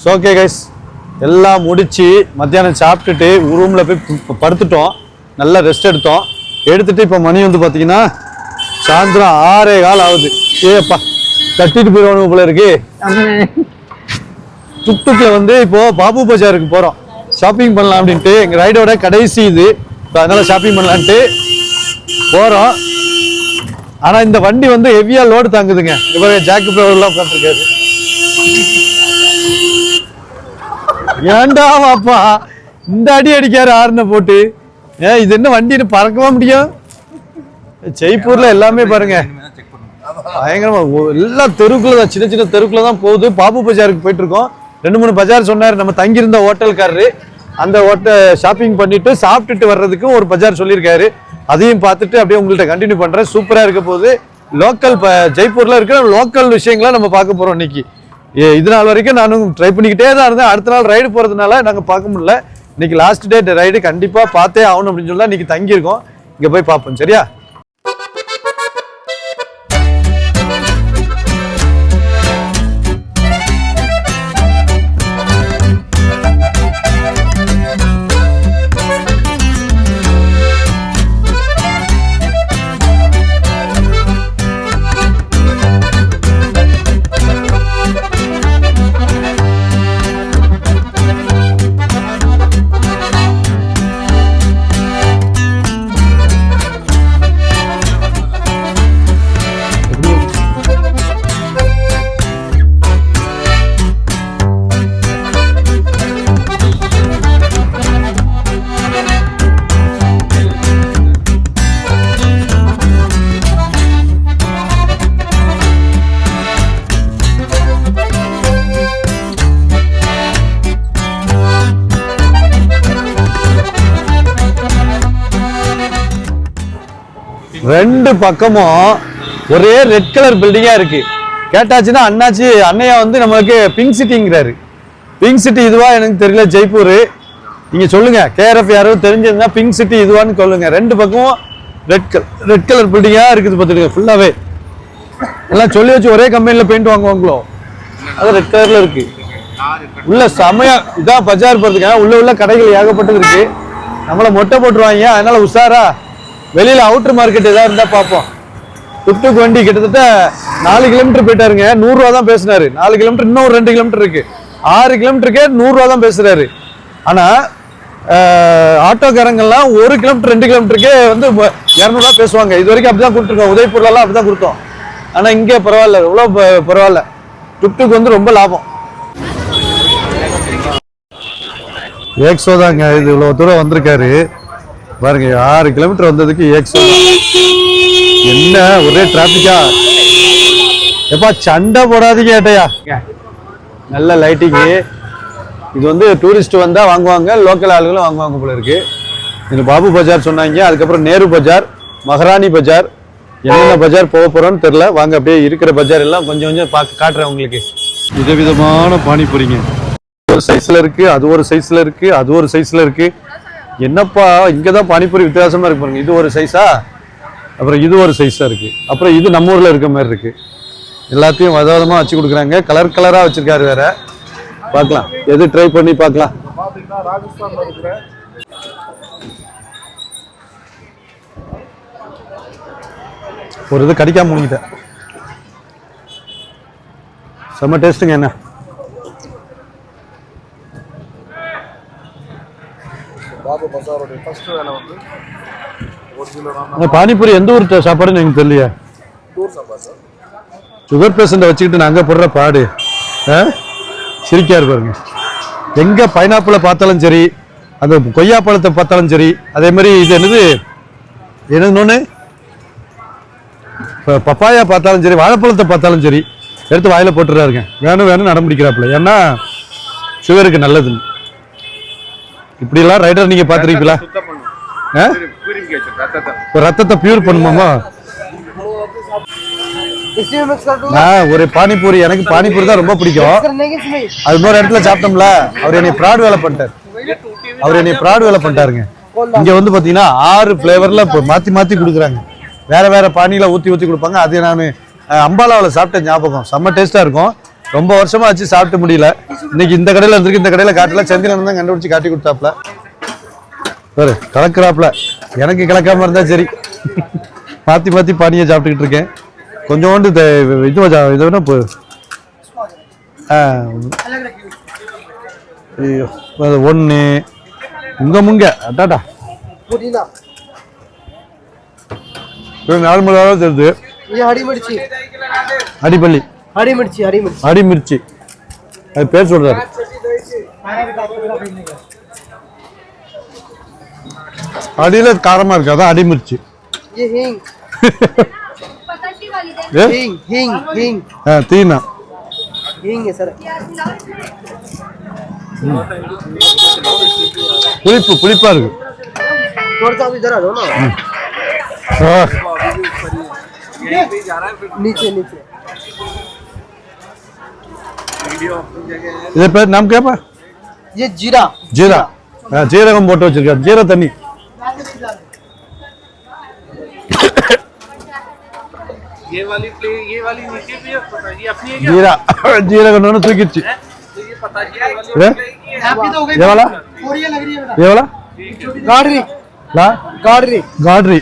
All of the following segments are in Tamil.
ஸோ ஓகே கைஸ் எல்லாம் முடிச்சு மத்தியானம் சாப்பிட்டுட்டு ரூமில் போய் படுத்துட்டோம். நல்லா ரெஸ்ட் எடுத்தோம். எடுத்துட்டு இப்போ மணி வந்து பார்த்தீங்கன்னா சாயந்தரம் ஆறே கால் ஆகுது. ஏப்பா கட்டிட்டு போயிடுவானு போல இருக்கு. டுக்டுக்ல வந்து இப்போ பாபு பஜாருக்கு போகிறோம் ஷாப்பிங் பண்ணலாம் அப்படின்ட்டு. எங்கள் ரைடோட கடைசி இது. இப்போ அதனால ஷாப்பிங் பண்ணலான்ட்டு போகிறோம் ஆனால் இந்த வண்டி வந்து ஹெவியாக லோடு தாங்குதுங்க. இப்போ ஜாக்கு ப்ரௌலாம் உட்காந்துருக்காரு ஏன்டா பாப்பா இந்த அடி அடிக்காரு ஆறுன போட்டு. ஏன் இது என்ன வண்டின்னு பறக்கவா முடியும்? ஜெய்ப்பூர்ல எல்லாமே பாருங்க. பயங்கரமா எல்லா தெருக்குள்ள தான் சின்ன சின்ன தெருக்குள்ள தான் போகுது. பாபு பஜாருக்கு போயிட்டு இருக்கோம் ரெண்டு மூணு பஜார் சொன்னாரு நம்ம தங்கியிருந்த ஹோட்டல்காரரு. அந்த ஹோட்டல் ஷாப்பிங் பண்ணிட்டு சாப்பிட்டுட்டு வர்றதுக்கும் ஒரு பஜார் சொல்லியிருக்காரு. அதையும் பார்த்துட்டு அப்படியே உங்கள்ட்ட கண்டினியூ பண்றேன். சூப்பரா இருக்க போகுது. லோக்கல் ஜெய்ப்பூர்ல இருக்கிற லோக்கல் விஷயங்களை நம்ம பார்க்க போறோம் இன்னைக்கு. இது நாள் வரைக்கும் நானும் ட்ரை பண்ணிக்கிட்டே தான் இருந்தேன். அடுத்த நாள் ரைடு போகிறதுனால நாங்கள் பார்க்க முடியல. இன்னைக்கு லாஸ்ட் டே ரைடு கண்டிப்பாக பார்த்தே ஆகணும் அப்படின்னு சொல்லி தான் இன்னைக்கு தங்கியிருக்கோம். இங்கே போய் பார்ப்போம் சரியா? ரெண்டு பக்கமும் ஒரே ரெட் கலர் பில்டிங்கா இருக்கு. கேட்டாச்சுன்னா அண்ணாச்சி அண்ணையா வந்து நம்மளுக்கு பிங்க் சிட்டிங்கிறாரு பிங்க் சிட்டி இதுவா எனக்கு தெரியல ஜெய்ப்பூர். நீங்க சொல்லுங்க கேஆர்எஃப் யாரும் தெரிஞ்சிருந்தா பிங்க் சிட்டி இதுவான்னு சொல்லுங்க. ரெண்டு பக்கமும் ரெட் கலர் ரெட் கலர் பில்டிங்கா இருக்குது பார்த்துடுங்க ஃபுல்லாவே எல்லாம் சொல்லி வச்சு ஒரே கம்பெனில பெயிண்ட் வாங்குவாங்களோ? அது ரெட் கலர்ல இருக்கு. உள்ள செமையா இதான் பஜார் போறதுக்கு உள்ள உள்ள கடைகள் ஏகப்பட்டது இருக்கு. நம்மள மொட்டை போட்டுருவாங்க அதனால உஷாரா? வெளியில அவுட்டர் மார்க்கெட் ஏதாவது இருந்தா பார்ப்போம். துட்டுக்கு வண்டி கிட்டத்தட்ட நாலு கிலோமீட்டர் போயிட்டாருங்க. நூறுரூவா தான் பேசினாரு. நாலு கிலோமீட்டர் இன்னும் ரெண்டு கிலோமீட்டர் இருக்கு. ஆறு கிலோமீட்டருக்கே நூறு தான் பேசுறாரு. ஆனா ஆட்டோக்காரங்கெல்லாம் ஒரு கிலோமீட்டர் ரெண்டு கிலோமீட்டருக்கே வந்து இரநூறுவா பேசுவாங்க. இது வரைக்கும் அப்படிதான் கொடுத்துருக்கோம். உதய்பூர்ல அப்படி அப்படிதான் கொடுத்தோம். ஆனா இங்கே பரவாயில்ல. இவ்வளோ ப- பரவாயில்ல. டுக்டுக் வந்து ரொம்ப லாபம். ஏக்ஸோ தாங்க. இது இவ்வளோ தூரம் வந்திருக்காரு. பாருங்க ஆறு கிலோமீட்டர் வந்ததுக்கு ஏக்ஸோ என்ன ஒரே டிராபிக்கா எப்பா சண்டை போடாதீங்க ஏட்டையா? நல்ல லைட்டிங்கு இது வந்து டூரிஸ்ட் வந்தால் வாங்குவாங்க லோக்கல் ஆளுகளும் வாங்குவாங்க போல இருக்கு. இது பாபு பஜார் சொன்னாங்க அதுக்கப்புறம் நேரு பஜார் மகாராணி பஜார் என்னென்ன பஜார் போக போகிறோன்னு தெரில வாங்க அப்படியே இருக்கிற பஜார் எல்லாம் கொஞ்சம் கொஞ்சம் பார்க்க காட்டுறேன் உங்களுக்கு. விதவிதமான பானிபூரிங்க. ஒரு சைஸில் இருக்குது அது ஒரு சைஸில் இருக்குது அது ஒரு சைஸில் இருக்குது என்னப்பா இங்கே தான் பானிபூரி வித்தியாசமாக இருக்கு பாருங்க. இது ஒரு சைஸா அப்புறம் இது ஒரு சைஸாக இருக்குது அப்புறம் இது நம்ம ஊரில் இருக்க மாதிரி இருக்குது எல்லாத்தையும் விதவிதமாக வச்சு கொடுக்குறாங்க. கலர் கலராக வச்சுருக்காரு வேற. பார்க்கலாம். எது ட்ரை பண்ணி பார்க்கலாம். ஒரு இது கடிக்காம முடிஞ்சிட்டேன் செம்ம டேஸ்ட்டுங்க என்ன? பாபு பசாரோடைய ஃபர்ஸ்ட் வேலை வந்து ஒரிஜினலான பானிபூரி எந்த ஊர் சாப்பாடுன்னு எனக்கு தெரியலையே. Tour sir. சுகர் பேஷண்ட்டை வச்சுக்கிட்டு நான் அங்கே போடுற பாடு. ஆ? சிரிக்கா பாருங்க. எங்க பைனாப்பிளை பார்த்தாலும் சரி அந்த கொய்யா பழத்தை பார்த்தாலும் சரி அதே மாதிரி இது என்னது? என்னன்னு பப்பாயா பார்த்தாலும் சரி வாழைப்பழத்தை பார்த்தாலும் சரி எடுத்து வாயில போட்டுறாருங்க. வேணும் வேணும் நடம் பிடிக்கிறாப்புல. ஏன்னா சுகருக்கு நல்லதுன்னு. இப்படிலாம் ரைடர் நீங்கள் பார்த்துருக்கீங்களா ரத்தத்தை பியூர் பண்ணுமாமா? ஒரு பானிபூரி எனக்கு பானிபூரி தான் ரொம்ப பிடிக்கும். அது மாதிரி இடத்துல சாப்பிட்டோம்ல அவர் என்னை ப்ராட் வேலை பண்ணிட்டார். அவர் என்னை ப்ராட் வேலை பண்ணிட்டாருங்க. இங்க வந்து பாத்தீங்கன்னா ஆறு ஃபிளேவர்ல மாத்தி மாத்தி கொடுக்குறாங்க. வேற வேற பானியில ஊத்தி ஊத்தி கொடுப்பாங்க. அது நான் அம்பாலாவில் சாப்பிட்ட ஞாபகம். செம்ம டேஸ்டா இருக்கும். ரொம்ப வருஷமா ஆச்சு சாப்பிட்டு முடியல. இன்னைக்கு இந்த கடையில இருந்திருக்கு இந்த கடையில காட்டல சந்திரன் தான் கண்டுபிடிச்சு காட்டி கொடுத்தாப்ல ஒரு கலக்குறாப்ல எனக்கு கலக்காம இருந்தா சரி. மாத்தி மாத்தி பானியை சாப்பிட்டுக்கிட்டு இருக்கேன். கொஞ்சோண்டு இது இதை விட ஒன்று உங்க முங்க. அட்டாடா இது நாலு நார்மலாக தெரியுது அடிபள்ளி. हरी मिर्ची அடிப்பள்ளி हरी मिर्ची हरी मिर्ची அடிமிர்ச்சி அது பேர் சொல்றாரு அடியில காரமா இருக்கு அதான் அடிமிர்ச்சி ये हींग पताशी वाली दे ஏ हींग हींग हींग ஆ, தீனா हींग है सर புளிப்பு புளிப்பா இருக்கு थोड़ा सा आप इधर आ जाओ ना ஆ, नीचे नीचे இது பேர் நாம் கேப்பா ये जीरा ஜீரா ஆ, ஜீரகம் போட்டு வச்சிருக்காரு ஜீரா தண்ணி ये वाली प्ले ये वाली नीचे भी है पता ये अपनी है ஜீரா ஜீரகம் தூக்கிடுச்சு तो ये पता ये वाली ஏ आपकी तो हो गई எவ்வளோ और ये लग रही है बेटा எவ்வளோ गाड़री லா गाड़री காட்ரி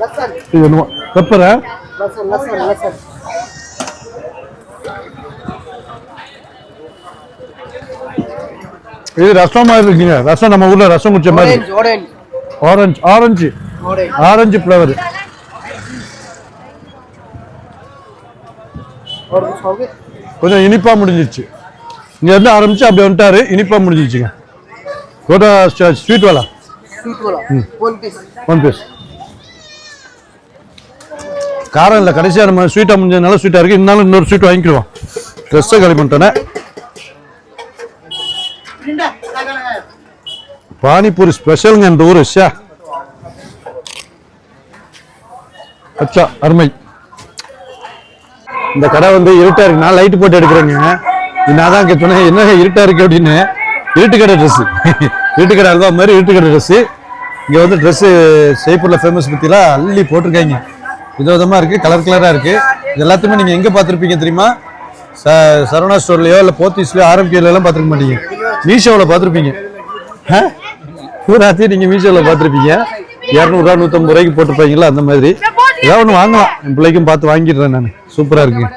लसन இது என்னமோ பெப்பரா लसन लसन लसन இது ரசம் மாதிரி இருக்குங்க. ரசம் நம்ம ஊர்ல ரசம் குடிச்ச மாதிரி. ஆரஞ்சு ஆரஞ்சு ஆரஞ்சு ஃப்ளவர் கொஞ்சம் இனிப்பா முடிஞ்சிருச்சு. இங்க இருந்து ஆரம்பிச்சு அப்படி வந்துட்டாரு. இனிப்பா முடிஞ்சிருச்சுங்க. கோட்டா ஸ்வீட் வேலா? ஒன் பீஸ் காரம் இல்லை. கடைசியாக நம்ம ஸ்வீட்டாக முடிஞ்சதுனால ஸ்வீட்டாக இருக்குது இருந்தாலும் இன்னொரு ஸ்வீட் வாங்கிக்கிடுவோம். ட்ரெஸ்ஸை காலி பண்ணிட்டேனே பானிபூரி ஸ்பெஷலுங்க இந்த ஊர் ஷா அச்சா அருமை. இந்த கடை வந்து இருட்டா இருக்கு. நான் லைட் போட்டு எடுக்கிறேங்க. நான் தான் சொன்னேன் என்ன இருட்டா இருக்கு அப்படின்னு. இருட்டு கடை ட்ரெஸ் இருட்டு கடை அல்வா மாதிரி இருட்டு கடை ட்ரெஸ் இங்க வந்து ட்ரெஸ் ஜெய்ப்பூர்ல ஃபேமஸ் பற்றிலாம் அள்ளி போட்டிருக்காங்க. விதவிதமா இருக்குது கலர் கலராக இருக்குது இது எல்லாத்தையுமே நீங்கள் எங்கே பார்த்துருப்பீங்க தெரியுமா? ச சரவணா ஸ்டோர்லையோ இல்லை போத்தீஸ்லையோ ஆரம்பிக்கையில பார்த்துருக்க மாட்டீங்க. மீஷோவில் பார்த்துருப்பீங்க. ஆ? பூராத்தையும் நீங்கள் மீஷோவில் பார்த்துருப்பீங்க. இரநூறுவா நூற்றம்பது ரூபாய்க்கு போட்டிருப்பாங்களா அந்த மாதிரி. ஏதாவது ஒன்று வாங்கலாம். என் பிள்ளைக்கும் பார்த்து வாங்கிடுறேன் நான். சூப்பராக இருக்குது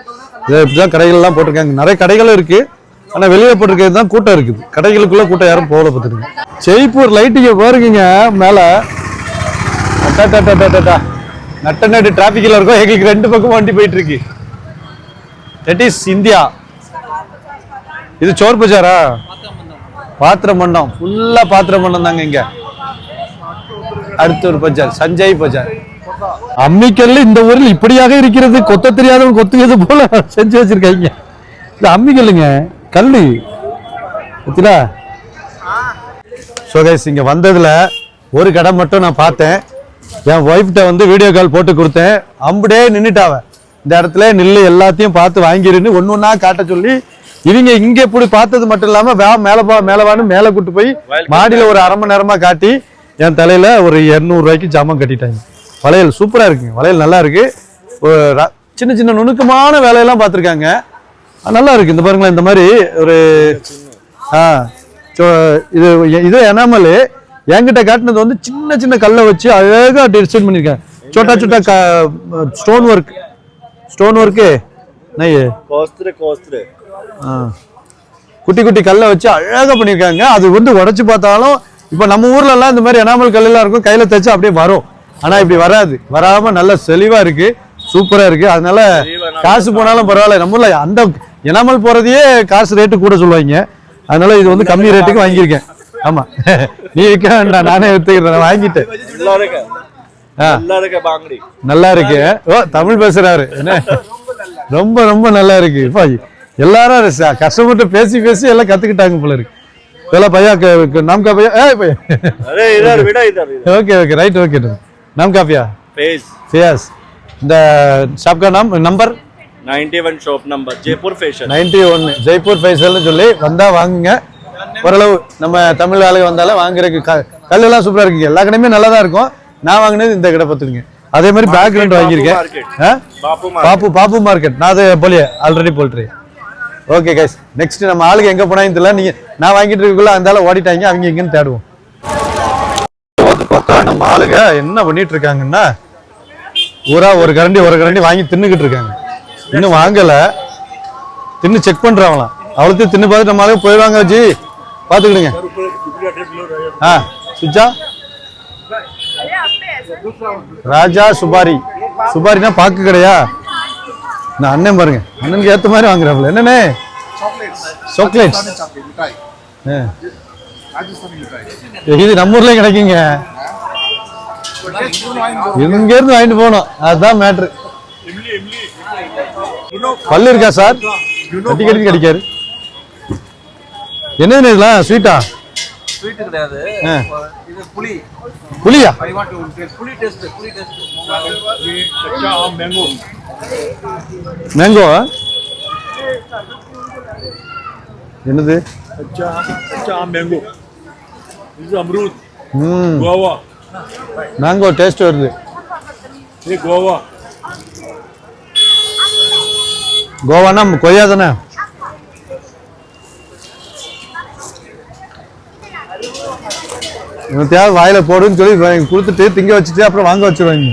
இதை இப்படிதான் கடைகள்லாம் போட்டிருக்காங்க. நிறைய கடைகளும் இருக்குது ஆனால் வெளியே போட்டிருக்கிறது தான் கூட்டம் இருக்குது. கடைகளுக்குள்ளே கூட்டம் யாரும் போகல பார்த்துருங்க. ஜெய்ப்பூர் லைட்டுங்க பாருங்க மேலே. அட்டாட்டாட்டாட்டாட்டா நட்ட நட்டு டிராஃபிக்கில் இருக்கும். எங்களுக்கு ரெண்டு பக்கம் வண்டி போயிட்டு இருக்கு தட் இஸ் இந்தியா இது சோர் பஜாரா? பாத்திர மண்டம் ஃபுல்லா பாத்திர மண்டம் தாங்க இங்க. அடுத்த ஒரு பஜார் சஞ்சய் பஜார். அம்மிக்கல் இந்த ஊரில் இப்படியாக இருக்கிறது கொத்த தெரியாதவன் கொத்துகிறது போல செஞ்சு வச்சிருக்காங்க. இது அம்மிக்கல்லுங்க கல்லு. பத்திலா ஸோ கைஸ் இங்க வந்ததுல ஒரு கடை மட்டும் நான் பார்த்தேன். என் ஒய்ஃப்ட்ட வந்து வீடியோ கால் போட்டு கொடுத்தேன். அம்புடே நின்னுட்டாவ. இந்த இடத்துல நில்லு எல்லாத்தையும் பார்த்து வாங்கிருன்னு ஒன்று ஒன்றா காட்ட சொல்லி இவங்க இங்க இப்படி பார்த்தது மட்டும் இல்லாம வே மேல பா மேல வான்னு மேல கூட்டு போய் மாடியில ஒரு அரை மணி நேரமா காட்டி என் தலையில ஒரு 200 ரூபாய்க்கு ஜாமான் கட்டிட்டாங்க. வளையல் சூப்பரா இருக்குங்க. வளையல் நல்லா இருக்கு. சின்ன சின்ன நுணுக்கமான வேலையெல்லாம் பார்த்துருக்காங்க. நல்லா இருக்கு. இந்த பாருங்களேன் இந்த மாதிரி ஒரு ஆ இது இது எனாமல் என்கிட்ட காட்டினது வந்து சின்ன சின்ன கல்லை வச்சு அழகா டிசைன் பண்ணியிருக்கேன் சோட்டா சோட்டா ஸ்டோன் ஒர்க் ஸ்டோன் ஒர்க்கு நையே கோஸ்துரு கோஸ்துரு. குட்டி குட்டி கல்லை வச்சு அழகா பண்ணியிருக்காங்க. அது வந்து உடைச்சு பார்த்தாலும் இப்போ நம்ம ஊர்ல எல்லாம் இந்த மாதிரி எனாமல் கல்லெல்லாம் இருக்கும் கையில தைச்சு அப்படியே வரும். ஆனா இப்படி வராது. வராம நல்ல செழிவா இருக்கு. சூப்பரா இருக்கு. அதனால காசு போனாலும் பரவாயில்ல. நம்ம ஊர்ல அந்த எனாமல் போறதையே காசு ரேட்டு கூட சொல்லுவாங்க. அதனால இது வந்து கம்மி ரேட்டுக்கு வாங்கியிருக்கேன். ஆமா. நீ விற்க வேண்டாம். நானே எடுத்துக்கிறேன் நான் வாங்கிட்டேன். நல்லா இருக்கு. ஓ தமிழ் பேசுறாரு. என்ன? ரொம்ப ரொம்ப நல்லா இருக்கு. இப்போ எல்லாரும் கஷ்டப்பட்டு பேசி பேசி எல்லாம் கத்துக்கிட்டாங்க போல இருக்கு. இதெல்லாம் பையா நாம் காப்பியா ஓகே ஓகே ரைட் ஓகே நாம் காப்பியா ஃபேஸ் இந்த ஷாப்கா நாம் number ninety one shop number Jaipur fashion ninety one Jaipur fashion சொல்லி வந்தால் வாங்குங்க. ஓரளவு நம்ம தமிழ் வேலை வந்தாலும் வாங்குறதுக்கு க கல்லெல்லாம் சூப்பராக இருக்குங்க. எல்லா கடையுமே நல்லா தான் இருக்கும். நான் வாங்கினது இந்த கடை பார்த்துருங்க அதே மாதிரி பேக்ரவுண்ட் வாங்கியிருக்கேன். பாப்பு பாப்பு மார்க்கெட் நான் அது போலியே ஆல்ரெடி போல்ட்ரி ஓகே கைஸ் நெக்ஸ்ட் நம்ம ஆளுங்க எங்க போனாலும் தெரியல. நீங்க நான் வாங்கிட்டு இருக்கக்குள்ள அந்த ஓடிட்டாங்க. அவங்க எங்கன்னு தேடுவோம். நம்ம ஆளுங்க என்ன பண்ணிட்டு இருக்காங்கன்னா ஊரா ஒரு கரண்டி ஒரு கரண்டி வாங்கி தின்னுக்கிட்டு இருக்காங்க. இன்னும் வாங்கல. தின்னு செக் பண்றாங்களாம் அவ்வளோத்தையும் தின்னு பார்த்துட்டு நம்ம ஆளுங்க போயிடுவாங்க ஜி. பார்த்துக்கிடுங்க ஆ சுஜா. ராஜா சுபாரி. சுபாரினா பாக்கு கிடையா? நான் அண்ணன் பாருங்க. அண்ணனுக்கு ஏத்த மாதிரி வாங்குறாப்புல. என்னண்ணே? சாக்லேட்ஸ் இது நம்ம ஊர்லயும் கிடைக்குங்க. இங்க இருந்து வாங்கிட்டு போகணும். அதுதான் மேட்ரு பல்லு இருக்கா சார்? கட்டி கட்டி கிடைக்காரு. என்னது இதெல்லாம்? ஸ்வீட்டா ஸ்வீட் கிடையாது. இது புளி. புளியா? I want to puli taste puli taste ஆம் மேங்கோ மேங்கோ என்னது? அச்சா அச்சா ஆம் மேங்கோ இது அம்ரூத் ம். கோவா மேங்கோ டேஸ்ட் வருது. இது கோவா கோவானா கொய்யா தானே? இவத்தையாவது வாயில போடுன்னு சொல்லி கொடுத்துட்டு திங்க வச்சுட்டு அப்புறம் வாங்க வச்சிருவாங்க.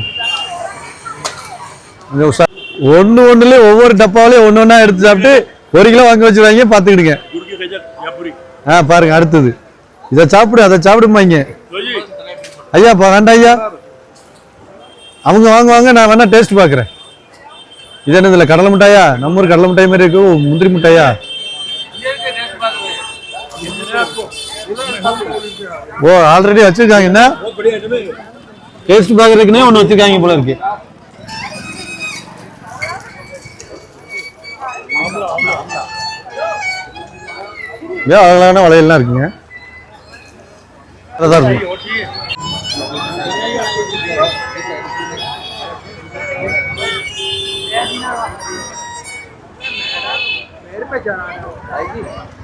ஒன்று ஒன்றுலேயும் ஒவ்வொரு டப்பாவிலையும் ஒன்று ஒன்றா எடுத்து சாப்பிட்டு ஒரு கிலோ வாங்க வச்சுருவாங்க பார்த்துக்கிடுங்க. ஆ பாருங்க அடுத்தது. இதை சாப்பிடு அதை சாப்பிடுமாங்க ஐயா பா வேண்டாம் ஐயா. அவங்க வாங்குவாங்க நான் வேணா டேஸ்ட் பார்க்குறேன். இது என்ன இதில் கடலை மிட்டாயா? நம்ம ஊர் கடலை மிட்டாய் மாதிரி இருக்கு முந்திரி மிட்டாயா? ஓ ஆல்ரெடி வச்சிருக்காங்க என்ன? டேஸ்ட் பார்க்கறதுக்குனே ஒன்று வச்சிருக்காங்க போல இருக்கு. ஏன் அழகான வளையல்லாம் இருக்குங்க? அதான் இருக்கும். Thank you.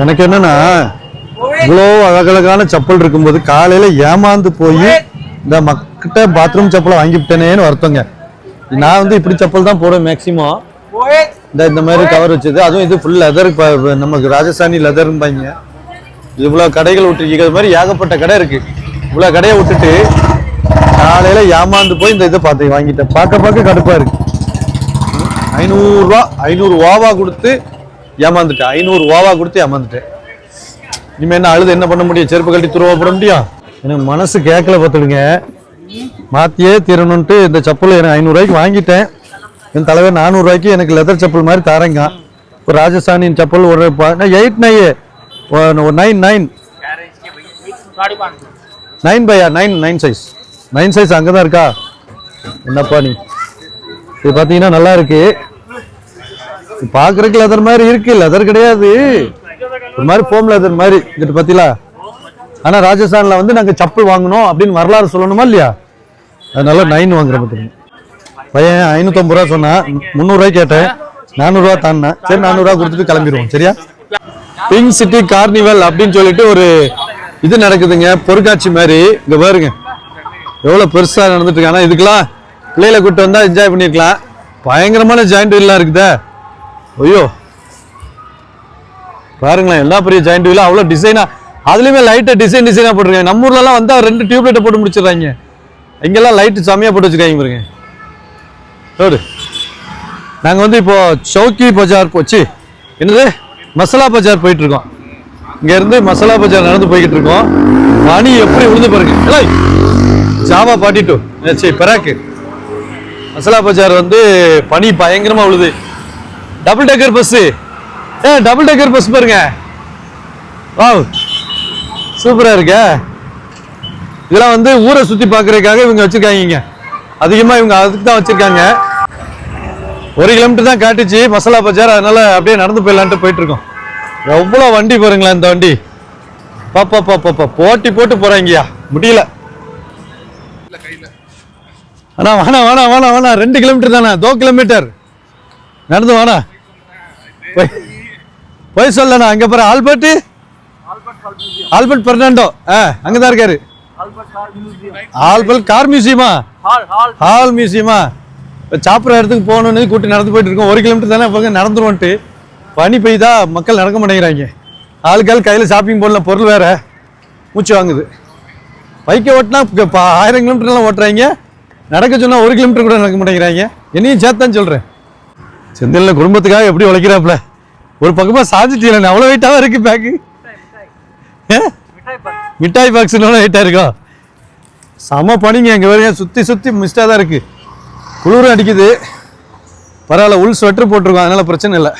எனக்கு என்னன்னா இவ்வளோ அழகழகான செப்பல் இருக்கும்போது காலையில ஏமாந்து போய் இந்த மக்கிட்ட பாத்ரூம் செப்பலை வாங்கிவிட்டேனேன்னு வருத்தங்க. நான் வந்து இப்படி செப்பல் தான் போடுவேன் மேக்சிமம் இந்த இந்த மாதிரி கவர் வச்சது. அதுவும் இது ஃபுல் லெதர் நமக்கு ராஜஸ்தானி லெதர்ம்பாங்க இவ்வளோ கடைகள் விட்டுருக்கீங்க. இது மாதிரி ஏகப்பட்ட கடை இருக்கு. இவ்வளோ கடையை விட்டுட்டு காலையில் ஏமாந்து போய் இந்த இதை பார்த்து வாங்கிட்டேன். பார்க்க பார்க்க கடுப்பாக இருக்கு. ஐநூறுரூவா ஐநூறு ஓவா கொடுத்து ஏமாந்துட்டேன். ஐநூறு ஓவா கொடுத்து ஏமாந்துட்டேன். இனிமேல் என்ன அழுது என்ன பண்ண முடியும்? செருப்பு கட்டி துருவா போட முடியும் எனக்கு மனசு கேட்கல பார்த்துடுங்க. மாற்றியே தீரணுன்ட்டு இந்த செப்பல் எனக்கு ஐநூறுரூவாய்க்கு வாங்கிட்டேன். என் தலைவர் நானூறுரூவாய்க்கு எனக்கு லெதர் செப்பல் மாதிரி தரேங்க. ஒரு ராஜஸ்தானின் செப்பல் ஒரு எயிட் நையே ஒரு நைன் நைன் நைன் பையா nine nine size nine size அங்கே தான் இருக்கா? என்னப்பா நீ? இது பார்த்தீங்கன்னா நல்லா இருக்கு. பார்க்கறதுக்கு லெதர் மாதிரி இருக்கு. லெதர் கிடையாது. ஒரு மாதிரி ஃபோம் லெதர் மாதிரி. இங்கிட்டு பார்த்தீங்களா ஆனால் ராஜஸ்தானில் வந்து நாங்கள் செப்பல் வாங்கணும் அப்படின்னு வரலாறு சொல்லணுமா இல்லையா? அதனால நைன் வாங்குறேன் பார்த்துக்கோங்க பையன் ஐநூற்றம்பது ரூபா சொன்னா முந்நூறுரூவாய் கேட்டேன். நானூறுரூவா தானேன்? சரி நானூறுரூவா கொடுத்துட்டு கிளம்பிடுவோம். சரியா? பிங்க் சிட்டி கார்னிவல் அப்படின்னு சொல்லிட்டு ஒரு இது நடக்குதுங்க பொருட்காட்சி மாதிரி. இங்க பாருங்க. எவ்வளோ பெருசாக நடந்துட்டு இருக்கு. இதுக்கெல்லாம் பிள்ளைகளை கூப்பிட்டு வந்தால் என்ஜாய் பண்ணியிருக்கலாம் பயங்கரமான ஜாயிண்ட் வீல்லாம் இருக்குதா. ஐயோ. பாருங்களேன் எல்லா பெரிய ஜாயிண்ட் வீலும் அவ்வளோ டிசைனாக அதுலேயுமே லைட்டை டிசைன் டிசைனாக போட்டிருக்காங்க. நம்ம ஊர்லலாம் வந்தால் ரெண்டு டியூப் லைட்டை போட்டு முடிச்சிடுறாங்க. இங்கெல்லாம் லைட்டு செம்மையாக போட்டு வச்சுருக்காங்க பாருங்க. ரோடு. நாங்கள் வந்து இப்போ சௌக்கி பஜார் போச்சு என்னது? மசாலா பஜார் போயிட்டு இருக்கோம் இங்க இருந்து மசாலா பஜார் நடந்து போய்கிட்டு இருக்கோம் மணி எப்படி விழுந்து பாருங்க. இல்லை ஜாவா பாட்டிட்டு டூ. சரி பெராக்கு. மசாலா பஜார் வந்து பனி பயங்கரமா விழுது டபுள் டெக்கர் பஸ் ஏ டபுள் டெக்கர் பஸ் பாருங்க. வாவ். சூப்பரா இருக்க. இதெல்லாம் வந்து ஊரை சுத்தி பார்க்குறதுக்காக இவங்க வச்சிருக்காங்க இங்க. அதிகமா இவங்க அதுக்கு தான் வச்சிருக்காங்க. ஒரு கிலோமீட்டர் தான் காட்டுச்சு மசாலா பஜார் அதனால அப்படியே நடந்து போயிடலான்ட்டு போயிட்டு இருக்கோம் எவ்வளோ வண்டி பாருங்களேன் இந்த வண்டி. பாப்பா பாப்பா போட்டி போட்டு போறாங்கய்யா முடியல. அண்ணா வேணாம் வேணாம் வேணாம் வேணாம் ரெண்டு கிலோமீட்டர் தானே? தோ கிலோமீட்டர் நடந்து வேணாம் போய் போய் சொல்லண்ணா அங்க பாரு ஆல்பர்ட்? ஆல்பர்ட் பெர்னாண்டோ. ஆ அங்கதான் இருக்காரு. ஆல்பர்ட் கார் மியூசியமா. ஹால் மியூசியமா? சாப்பிட்ற இடத்துக்கு போகணுன்னு கூட்டி நடந்து போயிட்டு இருக்கோம். ஒரு கிலோமீட்டர் தானே இப்போ நடந்துருவோன்ட்டு. பனி பெய்தா மக்கள் நடக்க மாட்டேங்கிறாங்க. ஆளுக்கால் கையில் ஷாப்பிங் போடல பொருள் வேற மூச்சு வாங்குது. பைக்கை ஓட்டினா இப்போ ஆயிரம் கிலோமீட்டர்லாம் ஓட்டுறாங்க. நடக்க சொன்னால் ஒரு கிலோமீட்டர் கூட நடக்க மாட்டேங்கிறாங்க. என்னையும் சேர்த்தான் சொல்கிறேன் செந்திலில் குடும்பத்துக்காக எப்படி உழைக்கிறாப்புல. ஒரு பக்கமாக சாஞ்சிட்டீங்களே அவ்வளோ வெயிட்டாக இருக்கு பேக்கு மிட்டாய் பாக்ஸ்னால வெயிட்டாக இருக்கா? செம பனிங்க எங்கள் வரையும் சுற்றி சுற்றி மிஸ்டாக தான் இருக்குது குளிரும் அடிக்குது. பரவாயில்ல உள் ஸ்வெட்டர் போட்டிருக்கோம் அதனால பிரச்சனை இல்லை.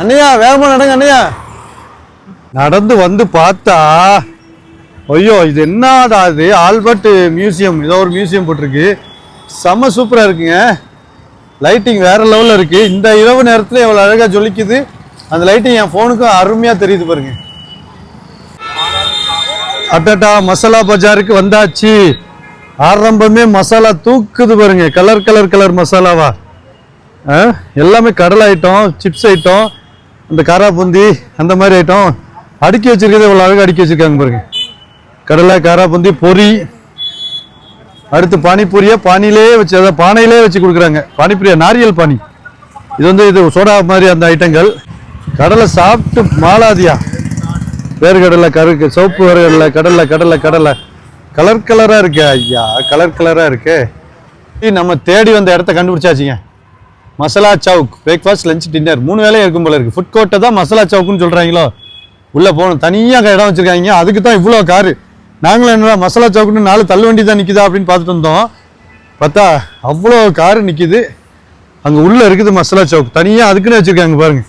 அண்ணையா வேகமாக நடங்க அண்ணையா. நடந்து வந்து பார்த்தா ஐயோ இது என்னடா இது? ஆல்பர்ட் மியூசியம் ஏதோ ஒரு மியூசியம் போட்டிருக்கு. செம்ம சூப்பராக இருக்குங்க. லைட்டிங் வேற லெவலில் இருக்கு. இந்த இரவு நேரத்தில் எவ்வளோ அழகாக ஜொலிக்குது. அந்த லைட்டிங் என் ஃபோனுக்கும் அருமையாக தெரியுது பாருங்க. அட்டட்டா மசாலா பஜாருக்கு வந்தாச்சு. ஆரம்பமே மசாலா தூக்குது பாருங்க. கலர் கலர் கலர் மசாலாவா? ஆ, எல்லாமே கடலை ஐட்டம் சிப்ஸ் ஐட்டம் அந்த காராபூந்தி அந்த மாதிரி ஐட்டம். அடுக்கி வச்சிருக்கிறது இவ்வளோ அழகாக அடுக்கி வச்சிருக்காங்க பாருங்க. கடலை காராபுந்தி பொரி அடுத்து பானிபூரியை பானிலே வச்சு அதாவது பானையிலே வச்சு கொடுக்குறாங்க. பானிபூரியா? நாரியல் பானி. இது வந்து இது சோடா மாதிரி அந்த ஐட்டங்கள். கடலை சாப்பிட்டு மாலாதியா வேர்கடலை கருக்கு சிவப்பு வேர்கடலை கடலை கடலை கடலை. கலர் கலராக இருக்கு ஐயா. கலர் கலராக இருக்கு. நம்ம தேடி வந்த இடத்த கண்டுபிடிச்சாச்சுங்க. Masala Chowk breakfast lunch dinner மூணு வேலையும் இருக்கும் போல இருக்கு. ஃபுட் கோர்ட்டை தான் மசாலா சவுக்குன்னு சொல்கிறாங்களோ உள்ளே போகணும். தனியாக இடம் வச்சுருக்காங்க. அதுக்கு தான் இவ்வளோ காரு. நாங்களும் என்ன மசாலா சவுக்குன்னு நாலு தள்ளுவண்டி தான் நிற்குதா அப்படின்னு பார்த்துட்டு வந்தோம். பார்த்தா அவ்வளோ காரு நிற்கிது அங்கே உள்ளே இருக்குது மசாலா சவுக். தனியாக அதுக்குன்னு வச்சுருக்காங்க பாருங்க.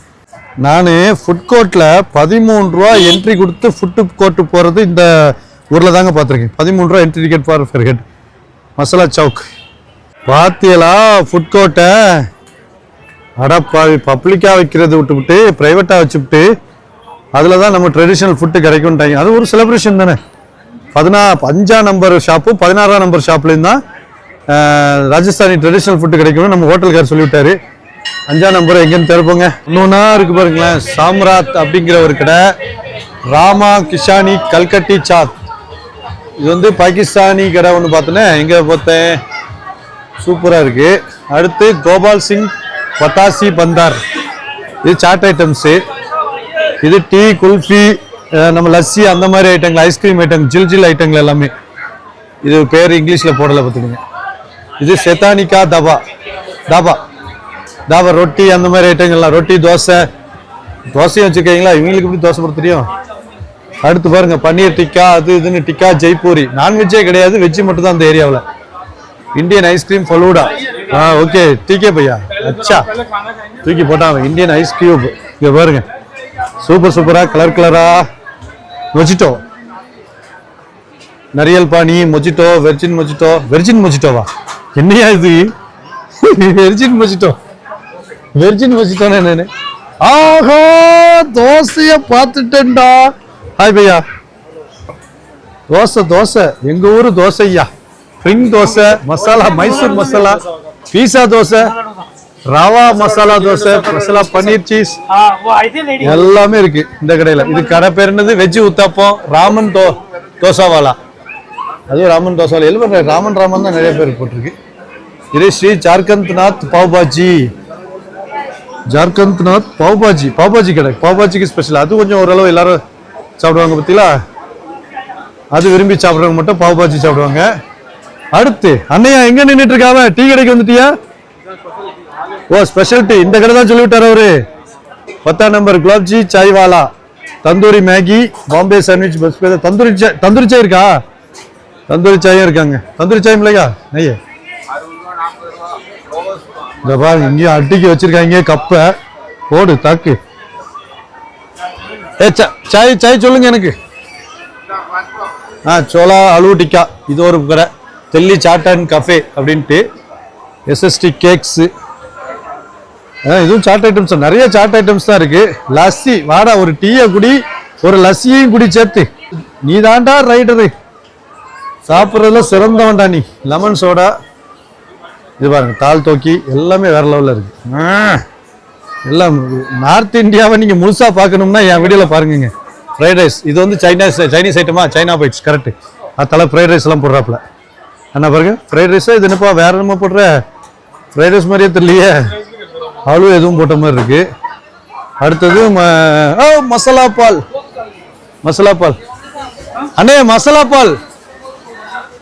நான் ஃபுட் கோர்ட்டில் பதிமூணு ரூபா என்ட்ரி கொடுத்து ஃபுட்டு கோர்ட்டு போகிறது இந்த ஊரில் தாங்க பார்த்துருக்கேன். பதிமூணு ரூபா entry ticket for head Masala Chowk. பாத்தியலா food கோர்ட்டை அடப்பாவி பப்ளிக்காக வைக்கிறது விட்டுவிட்டு ப்ரைவேட்டாக வச்சுவிட்டு அதில் தான் நம்ம ட்ரெடிஷ்னல் ஃபுட்டு கிடைக்கும்ட்டாங்க. அது ஒரு செலிப்ரேஷன் தானே. பதினா அஞ்சாம் நம்பர் ஷாப்பும் பதினாறாம் நம்பர் ஷாப்லேயும் தான் ராஜஸ்தானி ட்ரெடிஷ்னல் ஃபுட்டு கிடைக்கும்னு நம்ம ஹோட்டல்கார் சொல்லிவிட்டாரு. அஞ்சாம் நம்பர் எங்கேன்னு திறப்போங்க இன்னொன்னா இருக்கு பாருங்களேன் சாம்ராத் அப்படிங்கிற ஒரு கடை. ராமா கிஷானி கல்கட்டி சாத். இது வந்து பாகிஸ்தானி கடை ஒன்று பார்த்தோன்னே எங்கே பார்த்தேன்? சூப்பராக இருக்குது அடுத்து கோபால் சிங் பட்டாசி பந்தார். இது சாட் ஐட்டம்ஸு இது டீ குல்ஃபி நம்ம லஸ்ஸி அந்த மாதிரி ஐட்டங்கள் ஐஸ்கிரீம் ஐட்டம் ஜில் ஜில் ஐட்டங்கள் எல்லாமே. இது பேர் இங்கிலீஷில் போடலை பார்த்துக்கோங்க. இது செத்தானிக்கா தபா. தாபா. தாபா ரொட்டி அந்த மாதிரி ஐட்டங்கள்லாம் ரொட்டி தோசை. தோசையும் வச்சுருக்கீங்களா? இவங்களுக்கு எப்படி தோசை போட தெரியும்? அடுத்து பாருங்க பன்னீர் டிக்கா அது இதுன்னு டிக்கா ஜெய்ப்பூரி. நான்வெஜ்ஜே கிடையாது வெஜ்ஜு மட்டும் தான் அந்த ஏரியாவில். இந்தியன் ஐஸ்கிரீம் ஃபலூடா ஆ ஓகே டிகே பையா? அச்சா. தூக்கி போட்டான் இந்தியன் ஐஸ் கியூப் இங்கே பாருங்க. சூப்பர் சூப்பராக கலர் கலராக மொஜிட்டோ நரியல் பானி மொஜிட்டோ வெர்ஜின் மொஜிட்டோ வெர்ஜின் மொஜிட்டோவா என்னையா இது? வெர்ஜின் மொஜிட்டோ வெர்ஜின் மொஜிட்டோன்னு என்னன்னு? ஆஹா தோசையை பார்த்துட்டேன்டா. ஹாய் பையா. தோசை தோசை. எங்க ஊர் தோசை ஐயா spring dosa masala Mysore masala pizza dosa rava masala dosa masala paneer cheese. எல்லாமே இருக்கு இந்த கடையில. இது கடை பேருனது வெஜ் உத்தாப்பம் ராமன் தோ தோசாவாலா. அதுவும் ராமன் தோசாவாலா. எழுபது ராமன் ராமன் தான் நிறைய பேர் போட்டிருக்கு. இது ஸ்ரீ ஜார்கந்த்நாத் பாவ்பாஜி. ஜார்கந்த்நாத் பாவ்பாஜி. பாவ்பாஜி கடை. பாவ்பாஜிக்கு ஸ்பெஷல் அது கொஞ்சம் ஓரளவு எல்லாரும் சாப்பிடுவாங்க பார்த்தீங்களா அது விரும்பி சாப்பிட்றவங்க மட்டும் பாவ் பாஜி சாப்பிடுவாங்க. அடுத்து அண்ணையா எங்க நின்றுட்டு இருக்காவ? டீ கடைக்கு வந்துட்டியா? ஓ ஸ்பெஷல் டீ இந்த கடை தான் சொல்லிவிட்டார் அவரு. பத்தாம் number Gulabji Chaiwala. Tandoori Maggi Bombay sandwich bus பேர் தந்தூரி சாய் தந்தூரி சாய் இருக்கா? தந்தூரி சாயும் இருக்காங்க. தந்தூரி சாயும் இல்லையா? நெய்யே. இந்த பாருங்க இங்கேயும் அட்டிக்கு வச்சிருக்காங்க கப்பை. போடு தாக்கு. ஏ ச சாய் சாய் சொல்லுங்க எனக்கு. ஆ சோலா அலு டிக்கா இது ஒரு கடை தெல்லி சாட் அண்ட் கஃபே அப்படின்ட்டு. எஸ்எஸ்டி கேக்ஸு இதுவும் சாட் ஐட்டம்ஸ் நிறைய சாட் ஐட்டம்ஸ் தான் இருக்குது லஸ்ஸி வாடா ஒரு டீயை குடி ஒரு லஸ்ஸியையும் குடி சேர்த்து. நீ தாண்டா ரைடரு. சாப்பிட்றதுல சிறந்தவன்டா நீ. Lemon soda. இது பாருங்க தால் தோக்கி எல்லாமே வேற லெவலில் இருக்குது ஆ. எல்லாம் நார்த் இந்தியாவை நீங்கள் முழுசாக பார்க்கணும்னா என் வீடியோவில் பாருங்க ஃப்ரைட் ரைஸ் இது வந்து சைனீஸ் சைனீஸ் ஐட்டமா சைனா பைட்ஸ் கரெக்ட் அதால ஃப்ரைட் ரைஸ் எல்லாம் போடுறாப்புல. என்ன பாருங்க? ஃப்ரைட் ரைஸாக இது என்னப்பா வேற என்னமோ போடுற? ஃப்ரைட் ரைஸ் மாதிரியே தெரியலையே. அவ்வளோ எதுவும் போட்ட மாதிரி இருக்கு. அடுத்தது ஓ மசாலா பால். மசாலா பால். அண்ணே மசாலா பால்.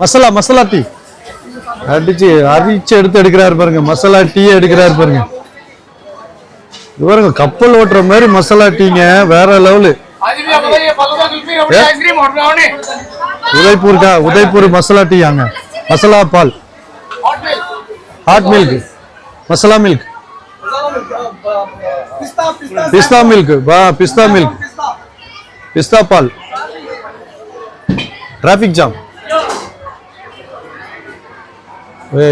மசாலா மசாலா டீ. அடிச்சு அரிச்சு எடுத்து எடுக்கிறாரு பாருங்க. மசாலா டீ எடுக்கிறாரு பாருங்க. இது பாருங்க கப்பல் ஓட்டுற மாதிரி மசாலா டீங்க வேற லெவலு உதய்பூர் உதய்பூர் மசாலா டீ மசாலா பால். Hot milk masala milk pista milk பா பிஸ்தா மில்க் பிஸ்தா பால். டிராஃபிக் ஜாம்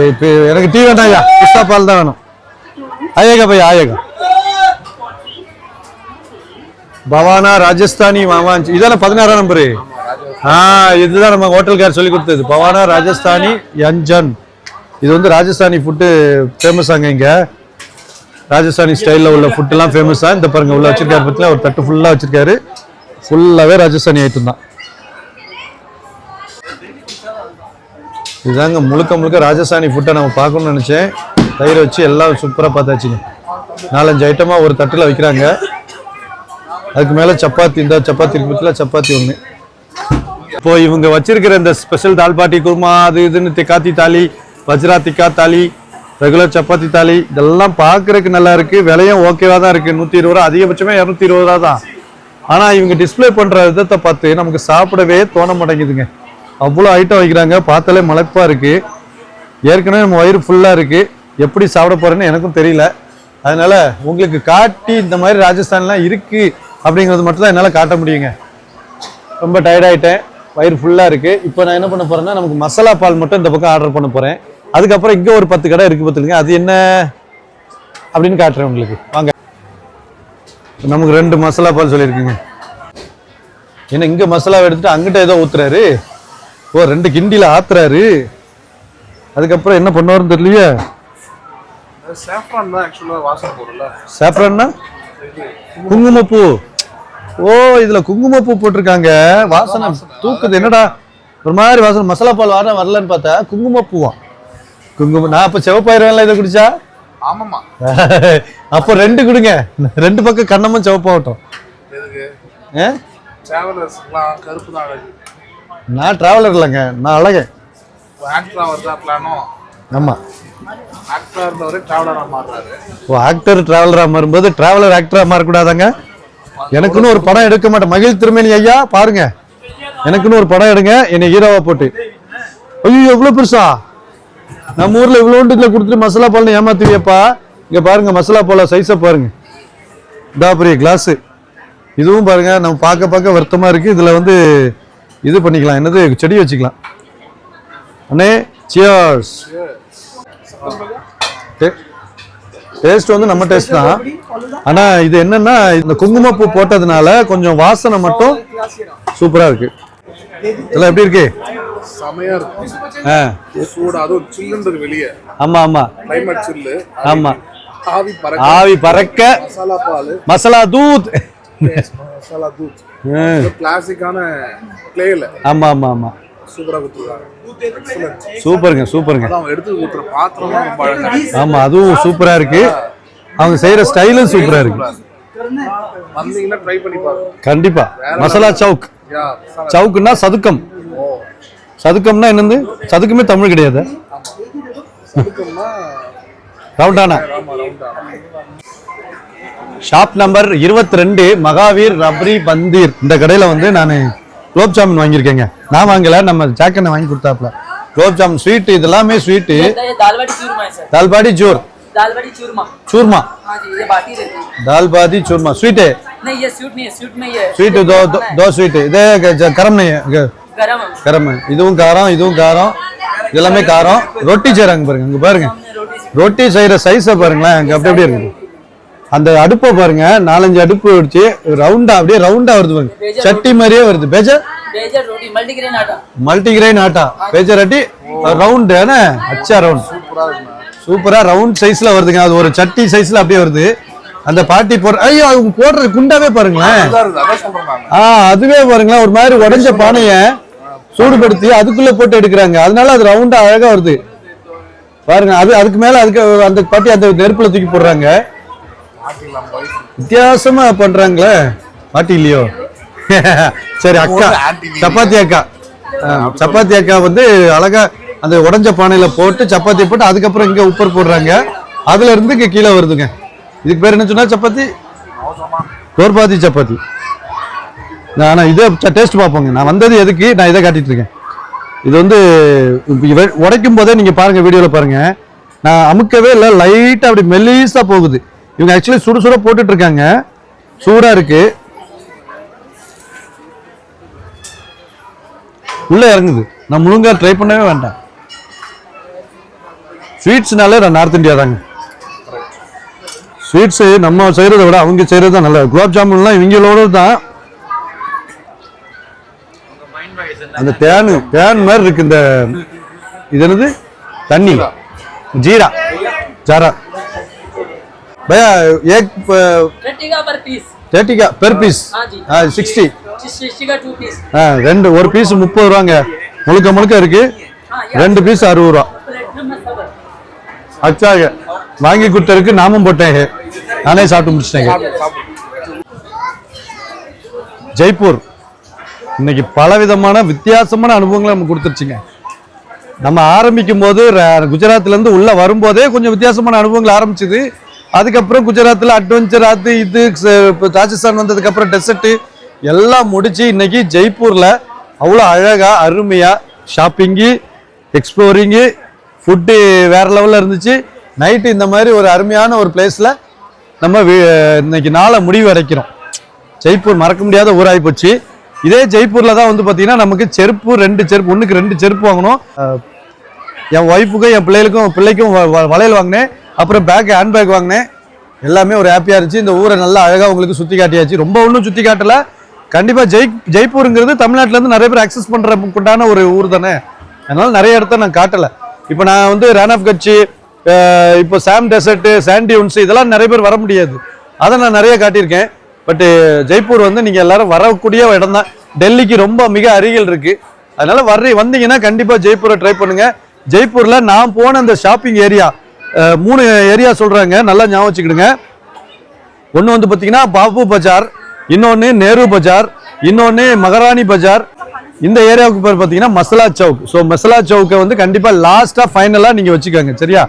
இப்போ எனக்கு டீ வேண்டாம் ஐயா. பிஸ்தா பால் தான் வேணும். ஆயேகா பையா ஆயேகா பவானா ராஜஸ்தானி மாமாஞ்சி இதெல்லாம் பதினாறாம் நம்பரு. ஆ இதுதான் நம்ம ஹோட்டல்கார் சொல்லி கொடுத்தது. பவானா ராஜஸ்தானி யஞ்சன். இது வந்து ராஜஸ்தானி ஃபுட்டு ஃபேமஸ் ஆங்க இங்க. ராஜஸ்தானி ஸ்டைலில் உள்ள ஃபுட்டுலாம் ஃபேமஸாக இந்த பாருங்க உள்ள வச்சிருக்காரு பத்தில ஒரு தட்டு ஃபுல்லா வச்சிருக்காரு. ஃபுல்லாவே ராஜஸ்தானி ஐட்டம் தான். இதுதாங்க முழுக்க முழுக்க ராஜஸ்தானி ஃபுட்டை நம்ம பார்க்கணும்னு நினைச்சேன். தயிர் வச்சு எல்லாம் சூப்பரா பார்த்தாச்சுங்க. நாலஞ்சு ஐட்டமா ஒரு தட்டுல வைக்கிறாங்க. அதுக்கு மேலே சப்பாத்தி இந்த சப்பாத்தி இருக்கு சப்பாத்தி ஒன்று இப்போ இவங்க வச்சிருக்கிற இந்த ஸ்பெஷல் தால் பாட்டி குருமா அது இதுன்னு திக்காத்தி தாலி வஜ்ரா திக்கா தாலி ரெகுலர் சப்பாத்தி தாலி இதெல்லாம் பார்க்கறதுக்கு நல்லா இருக்கு. விலையும் ஓகேவா தான் இருக்கு. நூத்தி இருபது ரூபா அதிகபட்சமே இரநூத்தி இருபது ரூபா தான். ஆனா இவங்க டிஸ்ப்ளே பண்ற விதத்தை பார்த்து நமக்கு சாப்பிடவே தோண மாட்டேங்குதுங்க. அவ்வளோ ஐட்டம் வைக்கிறாங்க. பார்த்தாலே மலைப்பா இருக்கு. ஏற்கனவே நம்ம வயிறு ஃபுல்லா இருக்கு. எப்படி சாப்பிட போறேன்னு எனக்கும் தெரியல. அதனால உங்களுக்கு காட்டி இந்த மாதிரி ராஜஸ்தான்லாம் இருக்குது அப்படிங்கிறது மட்டும் தான் என்னால் காட்ட முடியுங்க. ரொம்ப டயர்ட் ஆயிட்டேன். வயிறு ஃபுல்லாக இருக்கு. இப்போ நான் என்ன பண்ண போறேன்னா நமக்கு மசாலா பால் மட்டும் இந்த பக்கம் ஆர்டர் பண்ண போறேன். அதுக்கப்புறம் இங்கே ஒரு பத்து கடை இருக்கு பார்த்துருங்க அது என்ன அப்படின்னு காட்டுறேன் உங்களுக்கு. வாங்க. நமக்கு ரெண்டு மசாலா பால் சொல்லியிருக்குங்க. ஏன்னா இங்கே மசாலாவை எடுத்துட்டு அங்கிட்ட ஏதோ ஊத்துறாரு? ஓ ரெண்டு கிண்டியில் ஆத்துறாரு. அதுக்கப்புறம் என்ன பண்ணுவாருன்னு தெரியலையே? சாஃப்ரான் தான் ஆக்சுவலாக வாசனை போடல சாப்பிட்றேன்னா குங்குமப்பூ. ஓ இதுல குங்குமப்பூ போட்டிருக்காங்க. வாசனை தூக்குது. என்னடா? ஒரு மாதிரி வாசனை. மசாலா பால் வர வரலன்னு பார்த்தா குங்குமப்பூவா. குங்குமம் நான் அப்ப சிவப்பாயிருவேன்ல இதை குடிச்சா? ஆமாம்மா. அப்போ ரெண்டு கொடுங்க. ரெண்டு பக்கம் கண்ணமும் சிவப்பாகட்டும். நான் டிராவலர் இல்லைங்க. நான் அழகன். ஆக்டராக வருதா பிளானோ ஆமா. ஆக்டராக இருந்தவரே டிராவலராக மாறுறாரு. ஓ ஆக்டர் டிராவலரா மாறும்போது டிராவலர் ஆக்டரா மாறக்கூடாதாங்க? எனக்குன்னு ஒரு படம் எடுக்க மாட்டேன். மகிழ் திருமணி ஐயா பாருங்க. எனக்குன்னு ஒரு படம் எடுங்க. என்னை ஹீரோவா போட்டு. ஐயோ எவ்வளவு பெருசா? நம்ம ஊர்ல இவ்வளோண்டு இதுல கொடுத்துட்டு மசாலா பால்னு ஏமாத்துவியப்பா. இங்க பாருங்க மசாலா பால சைஸை பாருங்க. இதா பெரிய கிளாஸ் இதுவும் பாருங்க நம்ம பார்க்க பார்க்க வருத்தமா இருக்கு. இதுல வந்து இது பண்ணிக்கலாம். என்னது? செடி வச்சுக்கலாம். அண்ணே சியர்ஸ் டேஸ்ட் வந்து நம்ம டேஸ்ட் தான். ஆனா இது என்னன்னா இந்த குங்குமப்பூ போட்டதுனால கொஞ்சம் வாசனை மட்டும் சூப்பரா இருக்கு. இதெல்லாம் எப்படி இருக்கு? செமையா இருக்கும் ஆ, சூடு அதுவும் சில்லுன்றது வெளியே. ஆமா ஆமா. கிளைமேட் சில்லு ஆமா. ஆவி பறக்க. ஆவி பறக்க. மசாலா பால். மசாலா தூத். மசாலா தூத். கிளாசிக்கான பிளேல ஆமா ஆமா ஆமா. சூப்பரா கொடுத்துருக்காங்க எக்ஸலன்ட் சூப்பருங்க சூப்பருங்க. அதான் அவங்க எடுத்து ஊத்துற பாத்திரமும் ரொம்ப அழகா இருக்கு. ஆமா அதுவும் சூப்பரா இருக்கு. அவங்க செய்யற ஸ்டைலும் சூப்பரா இருக்கு. வந்தீங்கன்னா ட்ரை பண்ணி பாருங்க. கண்டிப்பா. மசாலா சவுக். சவுக்குன்னா சதுக்கம். சதுக்கம்னா என்னது? சதுக்கமே தமிழ் கிடையாது. ரவுண்டானா ஷாப் நம்பர் 22 ரெண்டு மகாவீர் ரப்ரி பந்தீர். இந்த கடையில வந்து நான் குலோப் ஜாமுன் வாங்கியிருக்கேங்க நான் வாங்கல நம்ம ஜாக்கண்ணை வாங்கி கொடுத்தாப்ல குலோப் ஜாமுன் ஸ்வீட் இது எல்லாமே ஸ்வீட்டு ये दाल बाटी चूरमा है सर दाल बाटी जोर दाल बाटी चूरमा चूरमा हाँ जी ये बाटी रहती है दाल बाटी चूरमा स्वीट है नहीं ये स्वीट नहीं है स्वीट में ये ஸ்வீட் தோ தோ- தோ ஸ்வீட் இதே க- ஜ- கரம் நெய் க- गरम है கரம் இதுவும் காரம் இதுவும் காரம் இது எல்லாமே காரம் ரொட்டி செய்றாங்க பாருங்க இங்க பாருங்க ரொட்டி செய்யற சைஸை பாருங்களேன் அங்க அப்படி அப்படியே இருக்கு அந்த அடுப்பை பாருங்க நாலஞ்சு அடுப்பு வச்சு ரவுண்டா அப்படியே ரவுண்டா வருது பாருங்க. சட்டி மாதிரியே வருது. Pager multigrain atta? பேஜர் அட்டி ரவுண்ட் அச்சா ரவுண்ட் சூப்பரா ரவுண்ட் சைஸ்ல வருதுங்க. அது ஒரு சட்டி சைஸ்ல அப்படியே வருது. அந்த பாட்டி போடுற ஐயோ அவங்க போடுற குண்டாவே பாருங்களேன். ஆ அதுவே பாருங்களேன். ஒரு மாதிரி உடஞ்ச பானைய சூடுபடுத்தி அதுக்குள்ள போட்டு எடுக்கிறாங்க. அதனால அது ரவுண்டா அழகா வருது. பாருங்க அது அதுக்கு மேல அதுக்கு அந்த பாட்டி அந்த நெருப்புல தூக்கி போடுறாங்க. வித்தியாசமா பண்றாங்களே? பாட்டி இல்லையோ சரி அக்கா. சப்பாத்தி அக்கா. சப்பாத்தி அக்கா வந்து அழகா அந்த உடைஞ்ச பானையில போட்டு சப்பாத்தி போட்டு அதுக்கப்புறம் இங்க உப்பர் போடுறாங்க. அதுல இருந்து இங்க கீழே வருதுங்க. இதுக்கு பேர் என்ன சொன்னா சப்பாத்தி? கோர்பாதி சப்பாத்தி. நான் இதை டேஸ்ட் பார்ப்போங்க. நான் வந்தது எதுக்கு? நான் இதை காட்டிட்டு இருக்கேன். இது வந்து உடைக்கும் போதே நீங்க பாருங்க வீடியோல பாருங்க. நான் அமுக்கவே இல்லை. லைட்டா அப்படி மெல்லிசா போகுது. இவங்க ஆக்சுவலி சுடு சுட போட்டுட்டு இருக்காங்க சூடா இருக்கு. உள்ள இறங்குது. நான் முழுங்கா ட்ரை பண்ணவே வேண்டாம். ஸ்வீட்ஸ்னாலே நான் நார்த் இந்தியா தாங்க. ஸ்வீட்ஸ் நம்ம செய்கிறத விட அவங்க செய்யறது தான் நல்லா குலாப் ஜாமுன்லாம் இவங்களோட தான். அந்த தேன் தேன் மாதிரி இருக்கு இந்த இது என்னது? தண்ணி. ஜீரா. ஜாரா. பையா ஏக் थर्टी का पर पीस தேர்ட்டிக்கா பெர் பீஸ் हाँ जी சிக்ஸ்டி सिक्सटी का टू पीस ரெண்டு ஒரு பீஸ் முப்பது ரூபாங்க முழுக்க முழுக்க இருக்கு हाँ ரெண்டு பீஸ் அறுபது ரூபா प्लेटिनम में सब है அச்சாக வாங்கி கொடுத்ததுக்கு நாமும் போட்டேன் நானே சாப்பிட்டு முடிச்சிட்டேங்க ஜெய்ப்பூர் இன்னைக்கு பலவிதமான வித்தியாசமான அனுபவங்களை நம்ம கொடுத்துருச்சுங்க நம்ம ஆரம்பிக்கும் போது ர- குஜராத்ல இருந்து உள்ள வரும்போதே கொஞ்சம் வித்தியாசமான அனுபவங்கள் ஆரம்பிச்சது அதுக்கப்புறம் குஜராத்தில் அட்வென்ச்சர் அது இது ராஜஸ்தான் வந்ததுக்கப்புறம் டெசர்ட்டு எல்லாம் முடித்து இன்னைக்கு ஜெய்ப்பூரில் அவ்வளோ அழகாக அருமையாக ஷாப்பிங்கு எக்ஸ்ப்ளோரிங்கு ஃபுட்டு வேறு லெவலில் இருந்துச்சு. நைட்டு இந்த மாதிரி ஒரு அருமையான ஒரு பிளேஸில் நம்ம இன்னைக்கு நாளை முடிவு அடைக்கிறோம். ஜெய்ப்பூர் மறக்க முடியாத ஊராகி போச்சு. இதே ஜெய்ப்பூரில் தான் வந்து பார்த்திங்கன்னா நமக்கு செருப்பு ரெண்டு செருப்பு ஒன்றுக்கு ரெண்டு செருப்பு வாங்கணும். என் ஒய்ஃபுக்கும் என் பிள்ளைகளுக்கும் பிள்ளைக்கும் வ- வளையல் வாங்கினேன். அப்புறம் பேக் ஹேண்ட் பேக் வாங்கினேன். எல்லாமே ஒரு ஹாப்பியாக இருந்துச்சு. இந்த ஊரை நல்லா அழகாக உங்களுக்கு சுற்றி காட்டியாச்சு. ரொம்ப ஒன்றும் சுற்றி காட்டலை. கண்டிப்பாக ஜெய் ஜெய்ப்பூருங்கிறது தமிழ்நாட்டிலேருந்து நிறைய பேர் அக்சஸ் பண்ணுறக்குண்டான ஒரு ஊர் தானே? அதனால் நிறைய இடத்த நான் காட்டலை. இப்போ நான் வந்து ரேன் ஆஃப் கட்சி இப்போ சாம் டெசர்ட்டு சாண்டியூன்ஸ் இதெல்லாம் நிறைய பேர் வர முடியாது. அதை நான் நிறைய காட்டியிருக்கேன். பட்டு ஜெய்ப்பூர் வந்து நீங்கள் எல்லாரும் வரக்கூடிய இடம் தான் டெல்லிக்கு ரொம்ப மிக அருகில் இருக்குது அதனால் வர்ற வந்தீங்கன்னா கண்டிப்பாக ஜெய்ப்பூரை ட்ரை பண்ணுங்கள் ஜெய்ப்பூரில் நான் போன அந்த ஷாப்பிங் ஏரியா மூணு ஏரியா சொல்கிறாங்க நல்லா ஞாபகம் வச்சுக்கிடுங்க. ஒன்று வந்து பார்த்தீங்கன்னா பாபு பஜார் இன்னொன்று நேரு பஜார் இன்னொன்று மகாராணி பஜார். இந்த ஏரியாவுக்கு பேர் பார்த்தீங்கன்னா மசாலா சவுக். ஸோ மசாலா சவுக்கை வந்து கண்டிப்பாக லாஸ்ட்டாக ஃபைனலாக நீங்கள் வச்சுக்கோங்க. சரியா?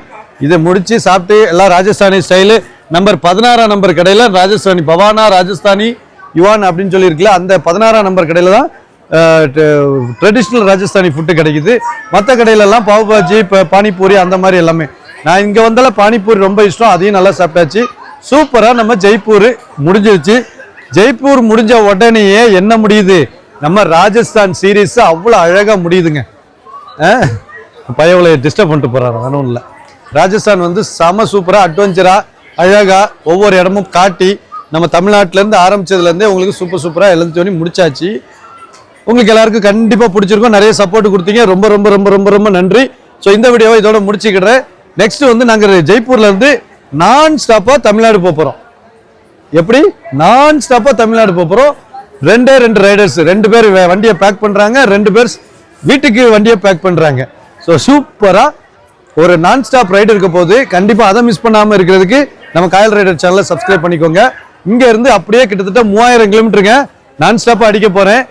இதை முடித்து சாப்பிட்டு எல்லாம் ராஜஸ்தானி ஸ்டைலு நம்பர் பதினாறாம் நம்பர் கடையில் ராஜஸ்தானி பவானா ராஜஸ்தானி யுவான் அப்படின்னு சொல்லியிருக்கல அந்த பதினாறாம் நம்பர் கடையில் தான் ட்ரெடிஷ்னல் ராஜஸ்தானி ஃபுட்டு கிடைக்குது. மற்ற கடையிலலாம் பாவ் பாஜி இப்போ பானிபூரி அந்த மாதிரி எல்லாமே. நான் இங்கே வந்தால பானிபூரி ரொம்ப இஷ்டம் அதையும் நல்லா சாப்பிட்டாச்சு. சூப்பராக நம்ம ஜெய்ப்பூர் முடிஞ்சிருச்சு. ஜெய்ப்பூர் முடிஞ்ச உடனேயே என்ன முடியுது? நம்ம ராஜஸ்தான் சீரீஸ் அவ்வளோ அழகாக முடியுதுங்க. பயவளை டிஸ்டர்ப் பண்ணிட்டு போகிறாரு ஒன்றும் இல்லை. ராஜஸ்தான் வந்து செம சூப்பராக அட்வென்ச்சராக அழகாக ஒவ்வொரு இடமும் காட்டி நம்ம தமிழ்நாட்டிலேருந்து ஆரம்பிச்சதுலேருந்தே உங்களுக்கு சூப்பர் சூப்பராக எழுந்தோனி முடிச்சாச்சு. உங்களுக்கு எல்லாருக்கும் கண்டிப்பாக பிடிச்சிருக்கும். நிறைய சப்போர்ட் கொடுத்தீங்க. ரொம்ப ரொம்ப ரொம்ப ரொம்ப ரொம்ப நன்றி. ஸோ இந்த வீடியோவை இதோட முடிச்சுக்கிடுறேன் நெக்ஸ்ட் வந்து நாங்கள் ஜெய்ப்பூர்ல இருந்து நான் ஸ்டாப்பாக தமிழ்நாடு போக போகிறோம் எப்படி? நான் ஸ்டாப்பாக தமிழ்நாடு போக போகிறோம் ரெண்டே ரெண்டு ரைடர்ஸ் ரெண்டு பேர் வே- வண்டியை பேக் பண்ணுறாங்க ரெண்டு பேர் வீட்டுக்கு வண்டியை பேக் பண்ணுறாங்க ஸோ சூப்பராக ஒரு நான் ஸ்டாப் ரைடு இருக்க போது கண்டிப்பாக அதை மிஸ் பண்ணாமல் இருக்கிறதுக்கு நம்ம காயல் ரைடர் சேனலை சப்ஸ்கிரைப் பண்ணிக்கோங்க. இங்கேருந்து அப்படியே கிட்டத்தட்ட மூவாயிரம் கிலோமீட்டருங்க. நான் ஸ்டாப்பாக அடிக்க போகிறேன்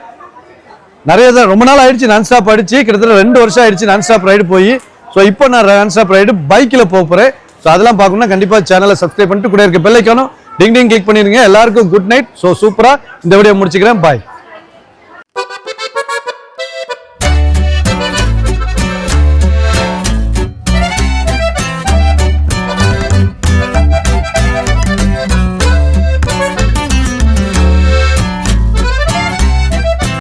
நிறைய தான் ரொம்ப நாள் ஆயிடுச்சு நான் ஸ்டாப் அடிச்சு. கிட்டத்தட்ட ரெண்டு வருஷம் ஆயிடுச்சு நான் ஸ்டாப் ரைடு போய். ஸோ இப்போ நான் நான் ஸ்டாப் ரைடு பைக்கில் போகிறேன் ஸோ அதெல்லாம் பார்க்கணும்னா கண்டிப்பாக சேனலை சப்ஸ்கிரைப் பண்ணிட்டு கூட இருக்க பெல்லைக்கானும் டிங் டிங் கிளிக் பண்ணிடுங்க. எல்லாருக்கும் குட் நைட் ஸோ சூப்பராக இந்த வீடியோ முடிச்சுக்கிறேன். பாய்